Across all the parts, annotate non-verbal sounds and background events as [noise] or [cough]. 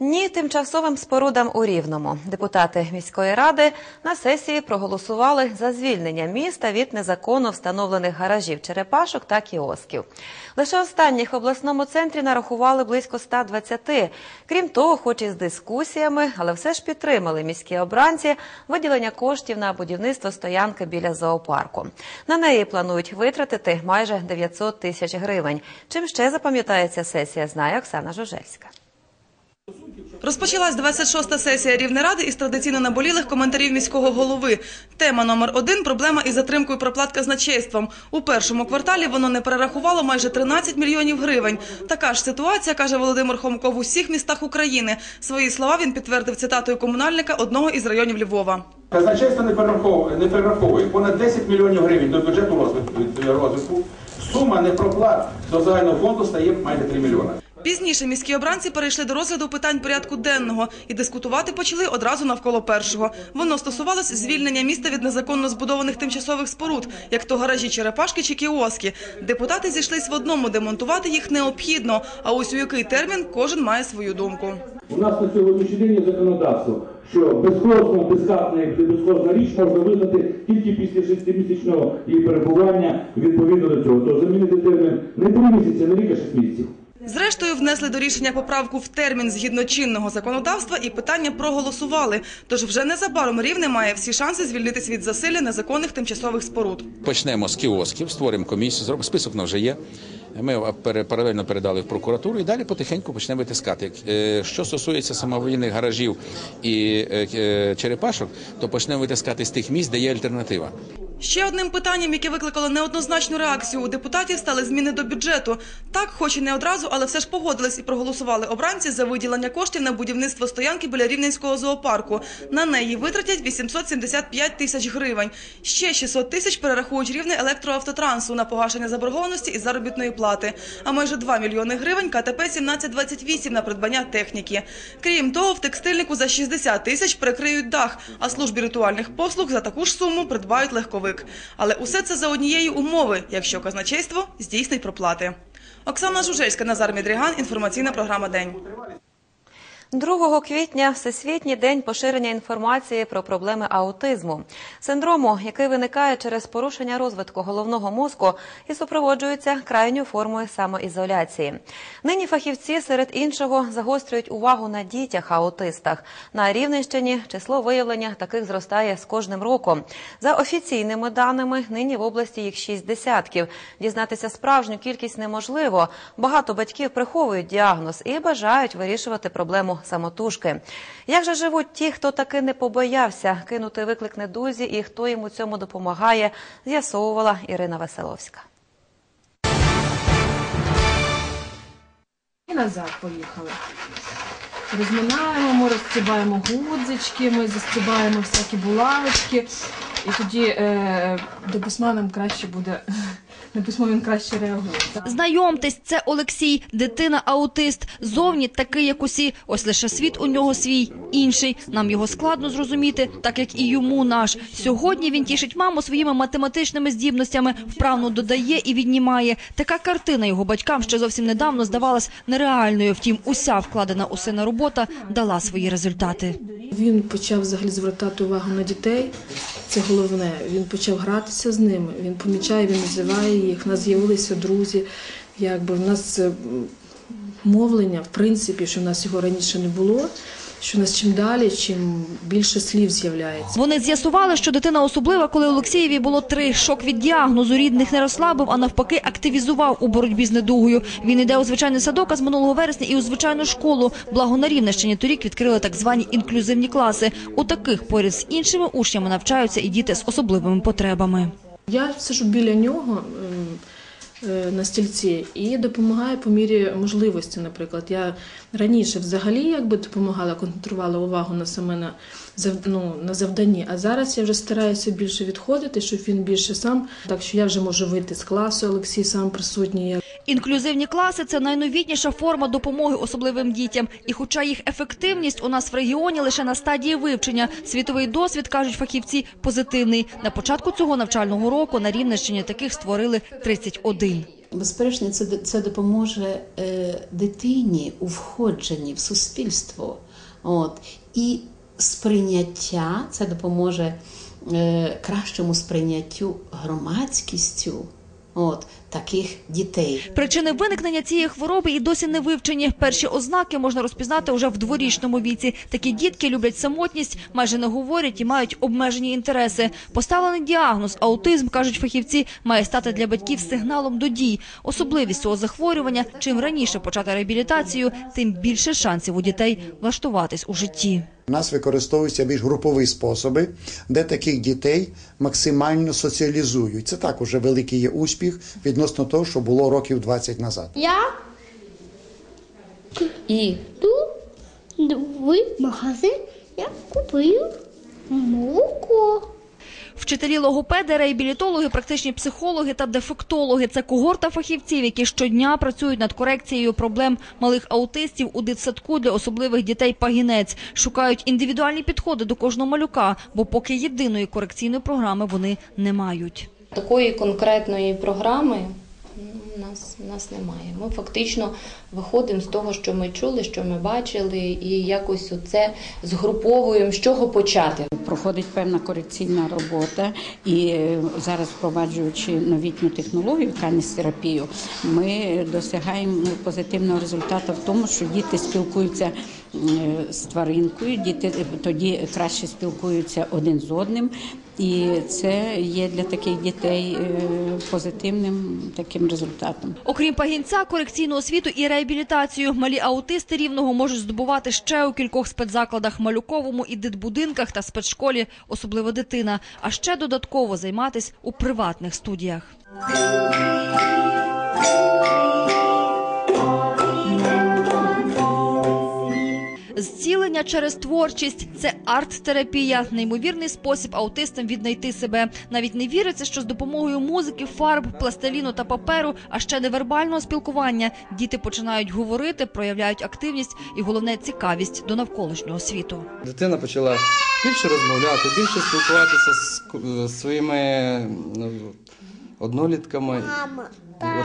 Ні тимчасовим спорудам у Рівному. Депутати міської ради на сесії проголосували за звільнення міста від незаконно встановлених гаражів, черепашок та кіосків. Лише останніх в обласному центрі нарахували близько 120. Крім того, хоч і з дискусіями, але все ж підтримали міські обранці виділення коштів на будівництво стоянки біля зоопарку. На неї планують витратити майже 900 тисяч гривень. Чим ще запам'ятається сесія, знає Оксана Жужельська. Розпочалась 26-та сесія Рівнеради із традиційно наболілих коментарів міського голови. Тема номер один – проблема із затримкою проплат казначейством. У першому кварталі воно не перерахувало майже 13 мільйонів гривень. Така ж ситуація, каже Володимир Хомко, в усіх містах України. Свої слова він підтвердив цитатою комунальника одного із районів Львова. Казначейство не перераховує, не перераховує понад 10 мільйонів гривень до бюджету розвитку. розвитку. Сума непроплат до загального фонду стає майже 3 мільйони. Пізніше міські обранці перейшли до розгляду питань порядку денного і дискутувати почали одразу навколо першого. Воно стосувалось звільнення міста від незаконно збудованих тимчасових споруд, як то гаражі черепашки чи кіоски. Депутати зійшлись в одному, демонтувати їх необхідно. А ось у який термін кожен має свою думку. У нас на сьогоднішній день законодавство, що безхозно, безхатна і безхозна річ можна визнати тільки після шестимісячного її перебування відповідно до цього. То замінити термін не три місяці, не рік, а шість місяців. Зрештою, внесли до рішення поправку в термін згідно чинного законодавства і питання проголосували. Тож вже незабаром рівне має всі шанси звільнитись від засилля незаконних тимчасових споруд. Почнемо з кіосків, створимо комісію, зробимо список на вже є. Ми паралельно передали в прокуратуру і далі потихеньку почнемо витискати. Е, Що стосується самовільних гаражів і е, е, черепашок, то почнемо витискати з тих місць, де є альтернатива. Ще одним питанням, яке викликало неоднозначну реакцію у депутатів, стали зміни до бюджету. Так, хоч і не одразу, але все ж погодились і проголосували обранці за виділення коштів на будівництво стоянки біля Рівненського зоопарку. На неї витратять 875 тисяч гривень. Ще 600 тисяч перерахують рівне електроавтотрансу на погашення заборгованості і заробітної плати. А майже 2 мільйони гривень КТП 1728 на придбання техніки. Крім того, в текстильнику за 60 тисяч прикриють дах, а службі ритуальних послуг за таку ж суму придбають легковик. Але усе це за однієї умови, якщо казначейство здійснить проплати. Оксана Жужельська, Назар Мідріган. Інформаційна програма День. 2 квітня Всесвітній день поширення інформації про проблеми аутизму, синдрому, який виникає через порушення розвитку головного мозку і супроводжується крайньою формою самоізоляції. Нині фахівці серед іншого загострюють увагу на дітях-аутистах. На Рівненщині число виявлення таких зростає з кожним роком. За офіційними даними, нині в області їх шість десятків. Дізнатися справжню кількість неможливо. Багато батьків приховують діагноз і бажають вирішувати проблему самотужки. Як же живуть ті, хто таки не побоявся кинути виклик недузі і хто йому цьому допомагає, з'ясовувала Ірина Веселовська. І назад поїхали. Розминаємо, ми розстібаємо гудзички, ми застібаємо всякі булавочки. І тоді е, до письма краще буде, на письмо він краще реагує. Знайомтесь, це Олексій, дитина-аутист. Зовні такий, як усі. Ось лише світ у нього свій, інший. Нам його складно зрозуміти, так як і йому наш. Сьогодні він тішить маму своїми математичними здібностями, вправно додає і віднімає. Така картина його батькам ще зовсім недавно здавалась нереальною. Втім, уся вкладена у сина робота дала свої результати. Він почав взагалі звертати увагу на дітей. Це головне. Він почав гратися з ними. Він помічає, він називає їх. У нас з'явилися друзі. Якби в нас мовлення, в принципі, що в нас його раніше не було. Що нас чим далі, чим більше слів з'являється. Вони з'ясували, що дитина особлива, коли Олексієві було три. Шок від діагнозу рідних не розслабив, а навпаки активізував у боротьбі з недугою. Він іде у звичайний садок, а з минулого вересня і у звичайну школу. Благо на Рівненщині торік відкрили так звані інклюзивні класи. У таких поряд з іншими учнями навчаються і діти з особливими потребами. Я сижу біля нього, ем, на стільці і допомагає по мірі можливості. Наприклад, я раніше взагалі якби допомагала, концентрувала увагу на саме на ну, на завданні. А зараз я вже стараюся більше відходити, щоб він більше сам. Так що я вже можу вийти з класу. Олексій сам присутній. Інклюзивні класи це найновітніша форма допомоги особливим дітям. І хоча їх ефективність у нас в регіоні лише на стадії вивчення, світовий досвід кажуть фахівці позитивний. На початку цього навчального року на Рівненщині таких створили 31. Безперечно, це, це допоможе е, дитині у входженні в суспільство. От. І сприйняття це допоможе е, кращому сприйняттю громадськістю от, таких дітей. Причини виникнення цієї хвороби і досі не вивчені. Перші ознаки можна розпізнати уже в дворічному віці. Такі дітки люблять самотність, майже не говорять і мають обмежені інтереси. Поставлений діагноз аутизм, кажуть фахівці, має стати для батьків сигналом до дій. Особливість цього захворювання – чим раніше почати реабілітацію, тим більше шансів у дітей влаштуватись у житті. У нас використовуються більш групові способи, де таких дітей максимально соціалізують. Це також великий є успіх відносно того, що було років 20 назад. Я іду в магазин, я купую молоко. Вчителі логопеди, реабілітологи, практичні психологи та дефектологи – це когорта фахівців, які щодня працюють над корекцією проблем малих аутистів у дитсадку для особливих дітей пагінець. Шукають індивідуальні підходи до кожного малюка, бо поки єдиної корекційної програми вони не мають. Такої конкретної програми ну, у нас, у нас немає. Ми фактично виходимо з того, що ми чули, що ми бачили, і якось оце згруповуємо, з чого почати. проходить певна корекційна робота, і е, зараз впроваджуючи новітню технологію каністерапію, ми досягаємо позитивного результату в тому, що діти спілкуються з тваринкою, діти тоді краще спілкуються один з одним. І це є для таких дітей е, позитивним таким результатом. Окрім пагінця, корекційну освіту і реабілітацію, малі аутисти рівного можуть здобувати ще у кількох спецзакладах малюковому і дитбудинках та спецшколі, особливо дитина, а ще додатково займатись у приватних студіях. Зцілення через творчість це арт-терапія, неймовірний спосіб аутистам віднайти себе. Навіть не віриться, що з допомогою музики, фарб, пластиліну та паперу, а ще невербального спілкування, діти починають говорити, проявляють активність і головне цікавість до навколишнього світу. Дитина почала більше розмовляти, більше спілкуватися з своїми ну, однолітками.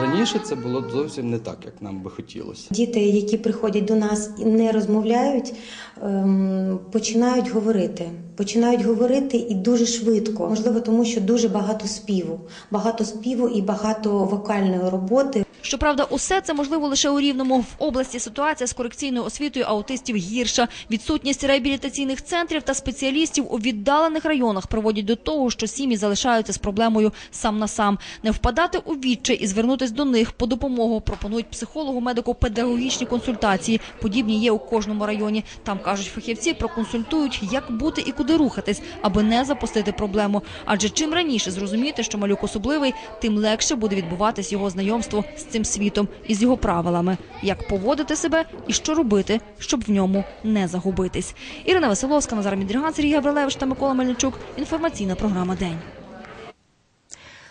Раніше це було зовсім не так, як нам би хотілося. Діти, які приходять до нас і не розмовляють, ем, починають говорити. Починають говорити і дуже швидко. Можливо, тому що дуже багато співу, багато співу і багато вокальної роботи. Щоправда, усе це можливо лише у рівному. В області ситуація з корекційною освітою аутистів гірша. Відсутність реабілітаційних центрів та спеціалістів у віддалених районах приводять до того, що сім'ї залишаються з проблемою сам на сам. Не впадати у відчай і звернутися до них по допомогу пропонують психологу, медику, педагогічні консультації. Подібні є у кожному районі. Там кажуть фахівці, проконсультують, як бути і куди рухатись, аби не запустити проблему. Адже чим раніше зрозуміти, що малюк особливий, тим легше буде відбуватись його знайомство з цим світом і з його правилами, як поводити себе і що робити, щоб в ньому не загубитись. Ірина Василовська, Назар Мідріган, Сергій Гаврилевич та Микола Мельничук. Інформаційна програма День.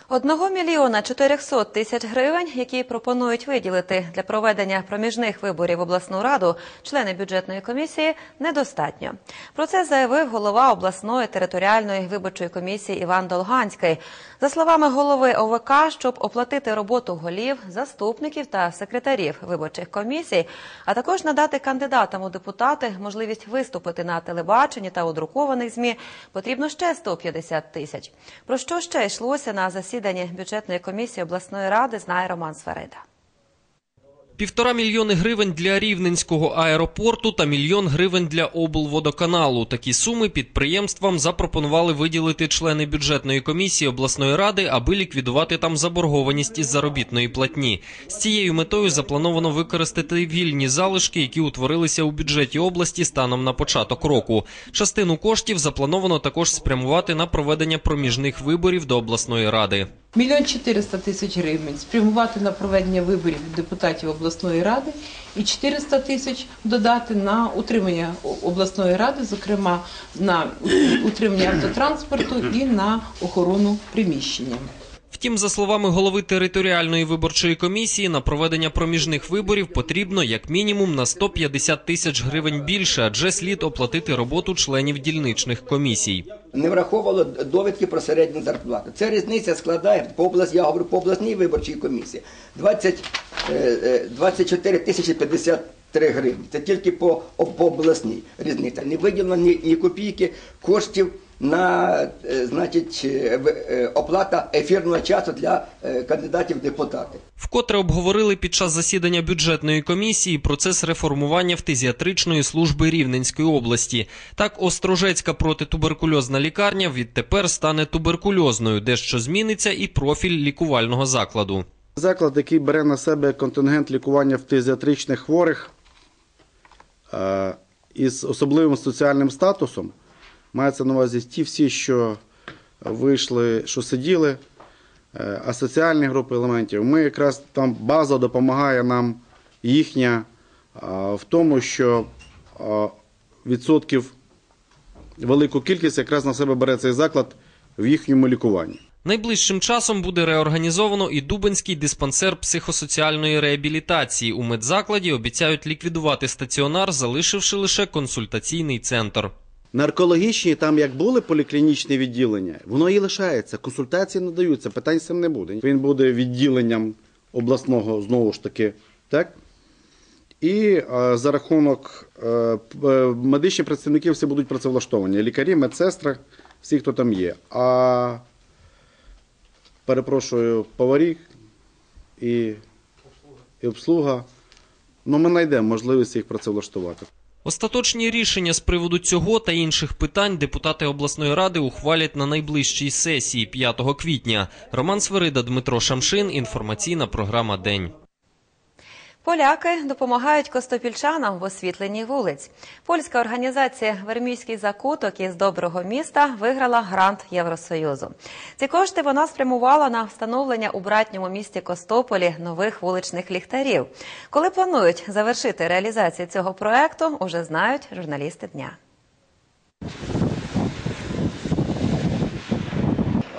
Одного мільйона 400 тисяч гривень, які пропонують виділити для проведення проміжних виборів обласну раду, члени бюджетної комісії, недостатньо. Про це заявив голова обласної територіальної виборчої комісії Іван Долганський. За словами голови ОВК, щоб оплатити роботу голів, заступників та секретарів виборчих комісій, а також надати кандидатам у депутати можливість виступити на телебаченні та у друкованих змі, потрібно ще 150 тисяч. Про що ще йшлося на засіданні бюджетної комісії обласної ради, знає Роман Сверида. Півтора мільйони гривень для Рівненського аеропорту та мільйон гривень для облводоканалу. Такі суми підприємствам запропонували виділити члени бюджетної комісії обласної ради, аби ліквідувати там заборгованість із заробітної платні. З цією метою заплановано використати вільні залишки, які утворилися у бюджеті області станом на початок року. Частину коштів заплановано також спрямувати на проведення проміжних виборів до обласної ради. Мільйон 400 тисяч гривень спрямувати на проведення виборів депутатів обласної ради і 400 тисяч додати на утримання обласної ради, зокрема на утримання автотранспорту і на охорону приміщення. Втім, за словами голови територіальної виборчої комісії, на проведення проміжних виборів потрібно як мінімум на 150 тисяч гривень більше, адже слід оплатити роботу членів дільничних комісій. не враховувало довідки про середню зарплату. Ця різниця складає по область, я говорю по обласній виборчій комісії 20, е, е, 24 тисячі 53 гривні. Це тільки по, по обласній різниця. Не виділено ні, ні копійки коштів на е, значить, е, в- е, оплата ефірного часу для кандидатів в депутати. Вкотре обговорили під час засідання бюджетної комісії процес реформування фтизіатричної служби Рівненської області. Так, Острожецька протитуберкульозна лікарня відтепер стане туберкульозною, дещо зміниться і профіль лікувального закладу. Заклад, який бере на себе контингент лікування фтизіатричних хворих із особливим соціальним статусом, мається на увазі ті всі, що вийшли, що сиділи, е, а соціальні групи елементів. Ми якраз там база допомагає нам їхня е, в тому, що е, відсотків велику кількість якраз на себе бере цей заклад в їхньому лікуванні. Найближчим часом буде реорганізовано і Дубенський диспансер психосоціальної реабілітації. У медзакладі обіцяють ліквідувати стаціонар, залишивши лише консультаційний центр. Наркологічні, там як були поліклінічні відділення, воно і лишається. Консультації надаються, питань з цим не буде. Він буде відділенням обласного знову ж таки, так? І е, за рахунок е, е, медичні працівники всі будуть працевлаштовані. Лікарі, медсестри, всі, хто там є. А перепрошую, поварі і, і обслуга. Ну, ми знайдемо можливість їх працевлаштувати. Остаточні рішення з приводу цього та інших питань депутати обласної ради ухвалять на найближчій сесії 5 квітня. Роман Сверида, Дмитро Шамшин. Інформаційна програма День. Поляки допомагають костопільчанам в освітленні вулиць. Польська організація Вермійський закуток із доброго міста виграла грант Євросоюзу. Ці кошти вона спрямувала на встановлення у братньому місті Костополі нових вуличних ліхтарів. Коли планують завершити реалізацію цього проекту, уже знають журналісти дня.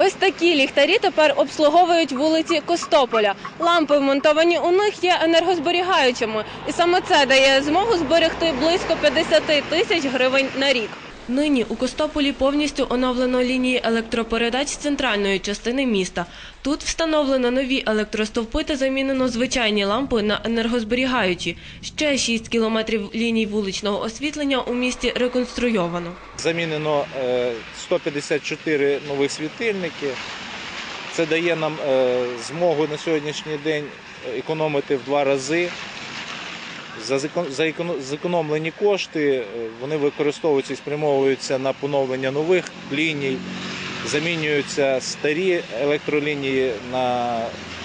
Ось такі ліхтарі тепер обслуговують вулиці Костополя. Лампи, вмонтовані у них, є енергозберігаючими, і саме це дає змогу зберегти близько 50 тисяч гривень на рік. Нині у Костополі повністю оновлено лінії електропередач з центральної частини міста. Тут встановлено нові електростовпи та замінено звичайні лампи на енергозберігаючі. Ще 6 кілометрів ліній вуличного освітлення у місті реконструйовано. Замінено е, 154 нових світильники. Це дає нам е, змогу на сьогоднішній день економити в два рази. За зекон- зекономлені кошти е, вони використовуються і спрямовуються на поновлення нових ліній, замінюються старі електролінії на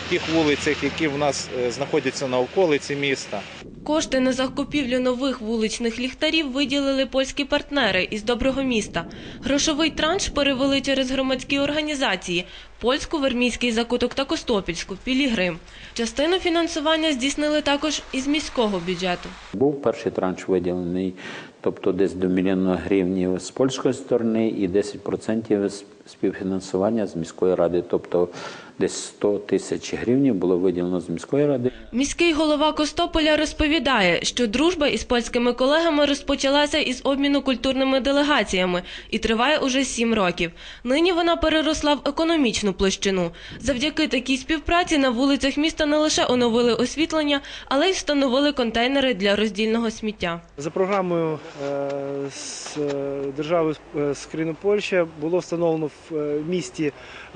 тих вулицях, які в нас е, знаходяться на околиці міста. Кошти на закупівлю нових вуличних ліхтарів виділили польські партнери із доброго міста. Грошовий транш перевели через громадські організації польську, вермійський закуток та Костопільську Пілігрим. Частину фінансування здійснили також із міського бюджету. Був перший транш виділений, тобто десь до мільйона гривень з польської сторони і 10% співфінансування з міської ради, тобто десь 100 тисяч гривень було виділено з міської ради. Міський голова Костополя розповідає, що дружба із польськими колегами розпочалася із обміну культурними делегаціями і триває уже сім років. Нині вона переросла в економічну площину. Завдяки такій співпраці на вулицях міста не лише оновили освітлення, але й встановили контейнери для роздільного сміття. За програмою е, з е, держави е, з країни Польща було встановлено в місті,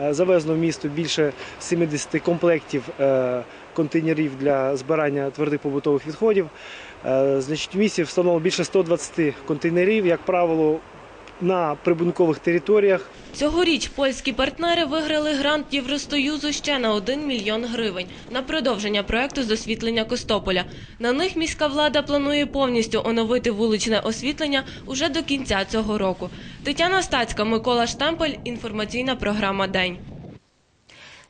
завезено в місто більше 70 комплектів е, контейнерів для збирання твердих побутових відходів. Е, Значить, в місті встановлено більше 120 контейнерів, як правило, на прибункових територіях. Цьогоріч польські партнери виграли грант Євросоюзу ще на 1 мільйон гривень на продовження проекту з освітлення Костополя. На них міська влада планує повністю оновити вуличне освітлення уже до кінця цього року. Тетяна Стацька, Микола Штампель. Інформаційна програма День.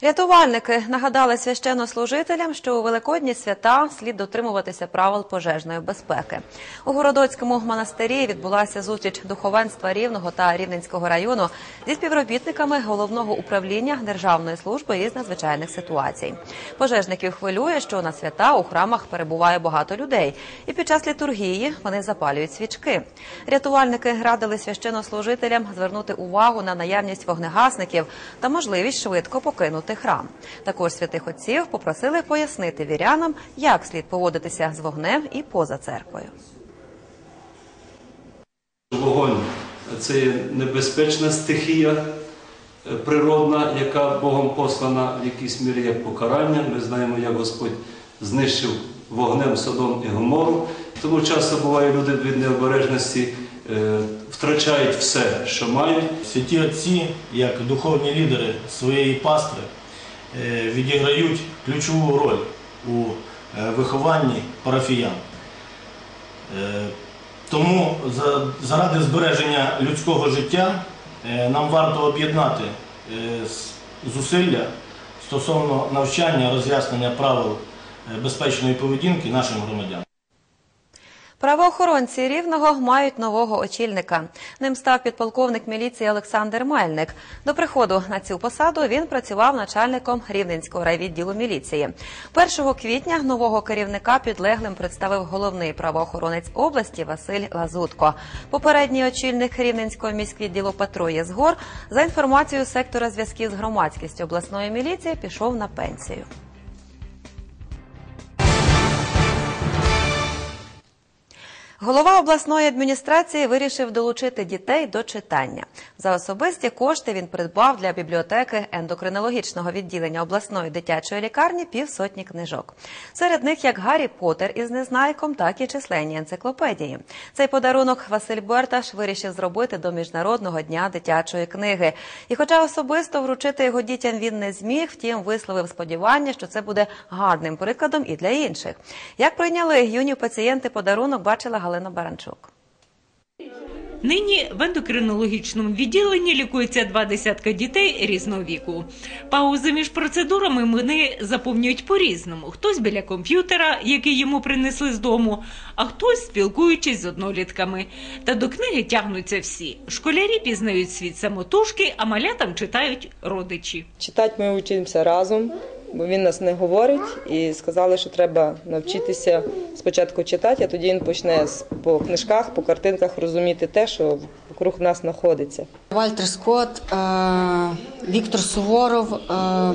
Рятувальники нагадали священнослужителям, що у великодні свята слід дотримуватися правил пожежної безпеки. У Городоцькому монастирі відбулася зустріч духовенства Рівного та Рівненського району зі співробітниками головного управління Державної служби із надзвичайних ситуацій. Пожежників хвилює, що на свята у храмах перебуває багато людей, і під час літургії вони запалюють свічки. Рятувальники радили священнослужителям звернути увагу на наявність вогнегасників та можливість швидко покинути храм. Також святих отців попросили пояснити вірянам, як слід поводитися з вогнем і поза церквою. Вогонь це небезпечна стихія е, природна, яка Богом послана в якійсь мірі як покарання. Ми знаємо, як Господь знищив вогнем Содом і Гомору. Тому часто буває, люди від необережності е, втрачають все, що мають. Святі отці, як духовні лідери своєї пастви, е, відіграють ключову роль у е, вихованні парафіян. Е, Тому заради збереження людського життя е, нам варто об'єднати е, зусилля стосовно навчання, роз'яснення правил е, безпечної поведінки нашим громадянам. Правоохоронці Рівного мають нового очільника. Ним став підполковник міліції Олександр Мельник. До приходу на цю посаду він працював начальником Рівненського райвідділу міліції. 1 квітня нового керівника підлеглим представив головний правоохоронець області Василь Лазутко. Попередній очільник Рівненського міськвідділу Петро Єзгор за інформацією сектора зв'язків з громадськістю обласної міліції пішов на пенсію. Голова обласної адміністрації вирішив долучити дітей до читання. За особисті кошти він придбав для бібліотеки ендокринологічного відділення обласної дитячої лікарні півсотні книжок. Серед них як Гаррі Поттер із Незнайком, так і численні енциклопедії. Цей подарунок Василь Берташ вирішив зробити до міжнародного дня дитячої книги. І, хоча особисто вручити його дітям він не зміг, втім висловив сподівання, що це буде гарним прикладом і для інших. Як прийняли юні пацієнти подарунок, бачила Галина Баранчук. Нині в ендокринологічному відділенні лікується два десятка дітей різного віку. Паузи між процедурами вони заповнюють по-різному. Хтось біля комп'ютера, який йому принесли з дому, а хтось спілкуючись з однолітками. Та до книги тягнуться всі. Школярі пізнають світ самотужки, а малятам читають родичі. Читати ми вчимося разом, бо він нас не говорить, і сказали, що треба навчитися спочатку читати, а тоді він почне по книжках, по картинках розуміти те, що вокруг нас знаходиться. Вальтер Скотт, е, Віктор Суворов е,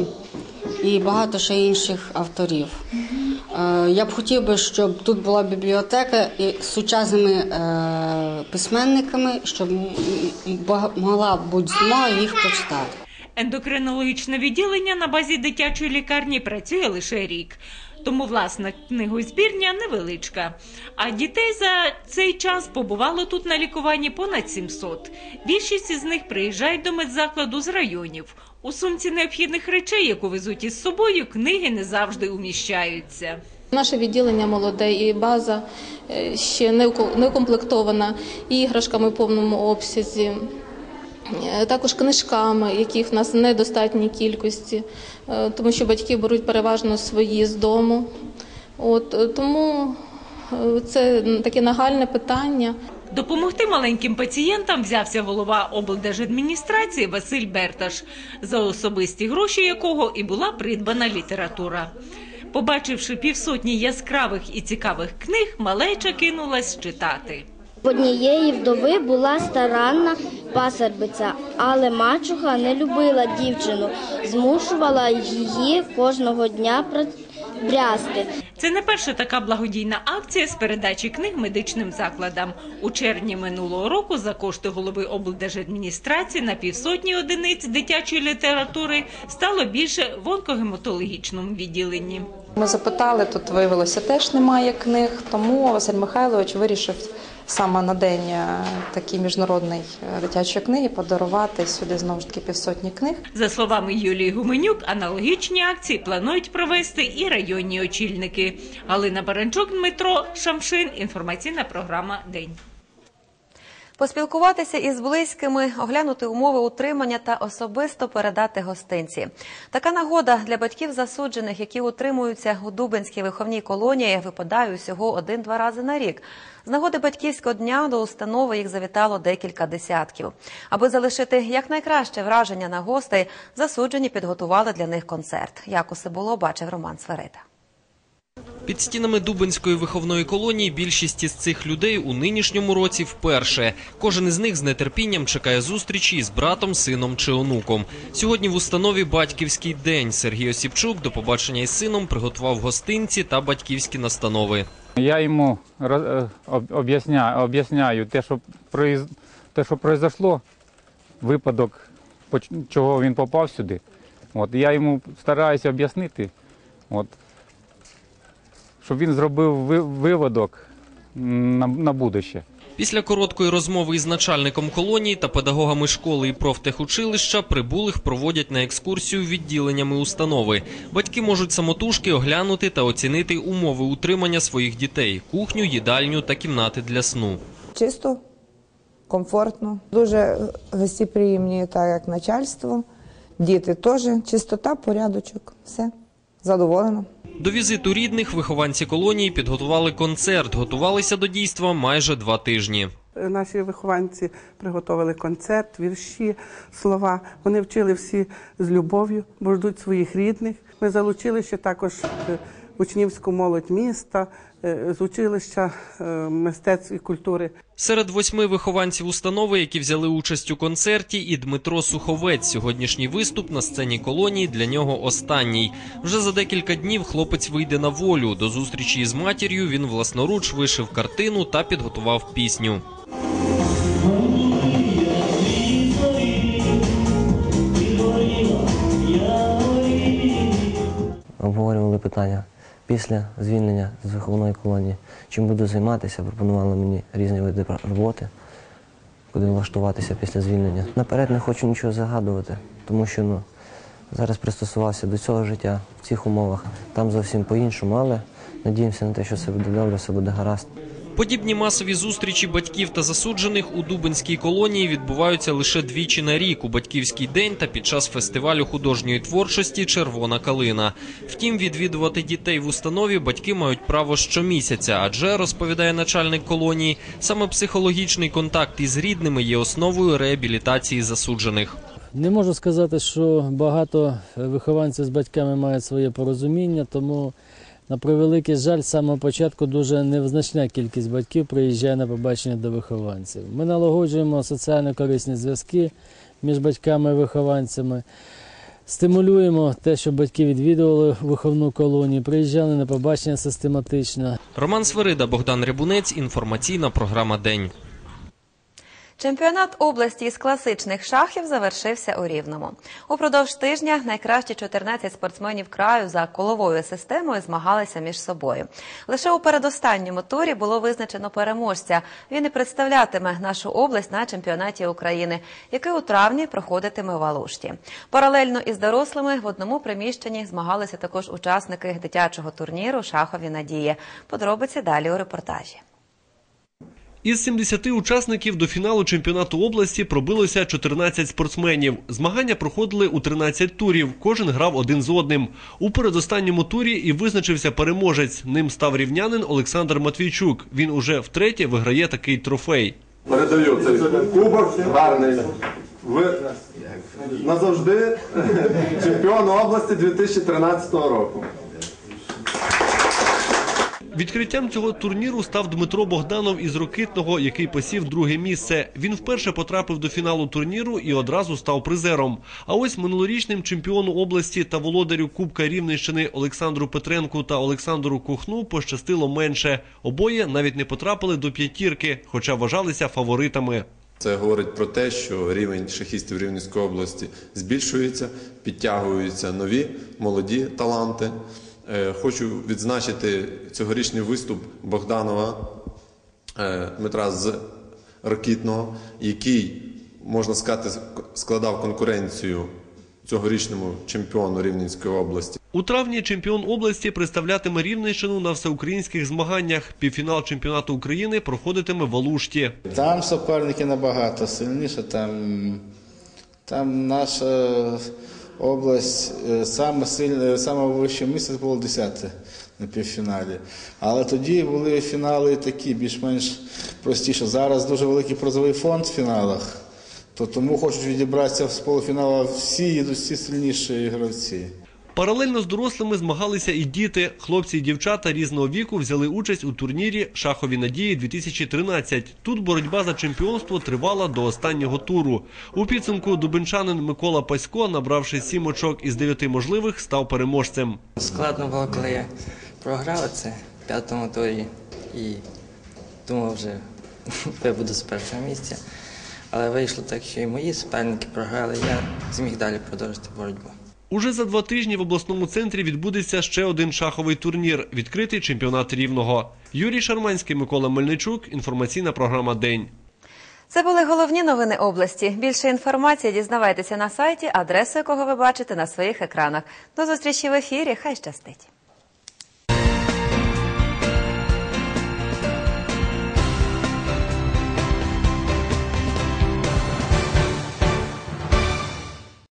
і багато ще інших авторів. Е, Я б хотів би, щоб тут була бібліотека з сучасними письменниками, щоб могла бути змога їх прочитати. Ендокринологічне відділення на базі дитячої лікарні працює лише рік. Тому власна книгозбірня невеличка. А дітей за цей час побувало тут на лікуванні понад 700. Більшість із них приїжджають до медзакладу з районів. У сумці необхідних речей, яку везуть із собою, книги не завжди уміщаються. Наше відділення молоде і база е, ще не уко- не укомплектована іграшками в повному обсязі. Е, Також книжками, яких в нас в недостатній кількості, е, тому що батьки беруть переважно свої з дому. От, е, тому це таке нагальне питання. Допомогти маленьким пацієнтам взявся голова облдержадміністрації Василь Берташ, за особисті гроші якого і була придбана література. Побачивши півсотні яскравих і цікавих книг, малеча кинулась читати. В однієї вдови була старанна пасербиця, але мачуха не любила дівчину, змушувала її кожного дня брязти. Це не перша така благодійна акція з передачі книг медичним закладам. У червні минулого року за кошти голови облдержадміністрації на півсотні одиниць дитячої літератури стало більше в онкогематологічному відділенні. Ми запитали, тут виявилося теж немає книг, тому Василь Михайлович вирішив саме на день е, такий міжнародний е, дитячої книги подарувати сюди знову ж таки півсотні книг. За словами Юлії Гуменюк, аналогічні акції планують провести і районні очільники. Галина Баранчук, Дмитро Шамшин. Інформаційна програма День. Поспілкуватися із близькими, оглянути умови утримання та особисто передати гостинці. Така нагода для батьків засуджених, які утримуються у Дубенській виховній колонії, випадає усього один-два рази на рік. З нагоди батьківського дня до установи їх завітало декілька десятків. Аби залишити якнайкраще враження на гостей, засуджені підготували для них концерт. Як усе було, бачив Роман Сверида. Під стінами Дубенської виховної колонії більшість із цих людей у нинішньому році вперше. Кожен із них з нетерпінням чекає зустрічі із братом, сином чи онуком. Сьогодні в установі батьківський день. Сергій Осіпчук до побачення із сином приготував гостинці та батьківські настанови. Я йому е, об'ясняю, те, що произ... що произошло, випадок, чого він попав сюди. От, я йому стараюся об'яснити, от, щоб він зробив ви- виводок на, на будуще. Після короткої розмови із начальником колонії та педагогами школи і профтехучилища прибулих проводять на екскурсію відділеннями установи. Батьки можуть самотужки оглянути та оцінити умови утримання своїх дітей: кухню, їдальню та кімнати для сну. Чисто, комфортно, дуже гостеприємні, так як начальство. Діти теж, чистота, порядочок, все, задоволена. До візиту рідних вихованці колонії підготували концерт. Готувалися до дійства майже два тижні. Наші вихованці приготували концерт, вірші, слова. Вони вчили всі з любов'ю, бо ждуть своїх рідних. Ми залучили ще також е, учнівську молодь міста, е, з училища е, мистецтв і культури. Серед восьми вихованців установи, які взяли участь у концерті, і Дмитро Суховець. Сьогоднішній виступ на сцені колонії для нього останній. Вже за декілька днів хлопець вийде на волю. До зустрічі із матір'ю він власноруч вишив картину та підготував пісню. обговорювали питання після звільнення з виховної колонії. Чим буду займатися, пропонували мені різні види роботи, куди влаштуватися після звільнення. Наперед не хочу нічого загадувати, тому що ну, зараз пристосувався до цього життя в цих умовах. Там зовсім по-іншому, але надіємося на те, що все буде добре, все буде гаразд. Подібні масові зустрічі батьків та засуджених у Дубинській колонії відбуваються лише двічі на рік у батьківський день та під час фестивалю художньої творчості Червона калина. Втім, відвідувати дітей в установі батьки мають право щомісяця, адже розповідає начальник колонії, саме психологічний контакт із рідними є основою реабілітації засуджених. Не можу сказати, що багато вихованців з батьками мають своє порозуміння, тому на превеликий жаль, з самого початку дуже незначна кількість батьків приїжджає на побачення до вихованців. Ми налагоджуємо соціально корисні зв'язки між батьками і вихованцями, стимулюємо те, щоб батьки відвідували виховну колонію, приїжджали на побачення систематично. Роман Свирида, Богдан Рябунець. Інформаційна програма День. Чемпіонат області із класичних шахів завершився у Рівному. Упродовж тижня найкращі 14 спортсменів краю за коловою системою змагалися між собою. Лише у передостанньому турі було визначено переможця. Він і представлятиме нашу область на чемпіонаті України, який у травні проходитиме в Алушті. Паралельно із дорослими в одному приміщенні змагалися також учасники дитячого турніру Шахові надії. Подробиці далі у репортажі. Із 70 учасників до фіналу чемпіонату області пробилося 14 спортсменів. Змагання проходили у 13 турів. Кожен грав один з одним. У передостанньому турі і визначився переможець. Ним став рівнянин Олександр Матвійчук. Він уже втретє виграє такий трофей. Передаю цей кубок гарний. Ви назавжди [laughs] чемпіон області 2013 року. Відкриттям цього турніру став Дмитро Богданов із Рокитного, який посів друге місце. Він вперше потрапив до фіналу турніру і одразу став призером. А ось минулорічним чемпіону області та володарю Кубка Рівненщини Олександру Петренку та Олександру Кухну пощастило менше. Обоє навіть не потрапили до п'ятірки, хоча вважалися фаворитами. Це говорить про те, що рівень шахістів Рівненської області збільшується, підтягуються нові молоді таланти. Е, Хочу відзначити цьогорічний виступ Богданова е, Дмитра з Ракітного, який, можна сказати, складав конкуренцію цьогорічному чемпіону Рівненської області. У травні чемпіон області представлятиме Рівненщину на всеукраїнських змаганнях. Півфінал чемпіонату України проходитиме в Алушті. Там суперники набагато сильніше, там, там наша область е, саме сильне, саме вище місце було 10 на півфіналі. Але тоді були фінали такі, більш-менш простіше. Зараз дуже великий призовий фонд в фіналах, то тому хочуть відібратися з полуфіналу всі їдуть всі сильніші гравці. Паралельно з дорослими змагалися і діти. Хлопці і дівчата різного віку взяли участь у турнірі Шахові надії 2013 Тут боротьба за чемпіонство тривала до останнього туру. У підсумку дубенчанин Микола Пасько, набравши сім очок із дев'яти можливих, став переможцем. Складно було, коли я програв це в п'ятому турі і думав вже [laughs] вибуду з першого місця. Але вийшло так, що і мої суперники програли, я зміг далі продовжити боротьбу. Уже за два тижні в обласному центрі відбудеться ще один шаховий турнір відкритий чемпіонат рівного. Юрій Шарманський, Микола Мельничук. Інформаційна програма День. Це були головні новини області. Більше інформації дізнавайтеся на сайті, адресу якого ви бачите на своїх екранах. До зустрічі в ефірі. Хай щастить.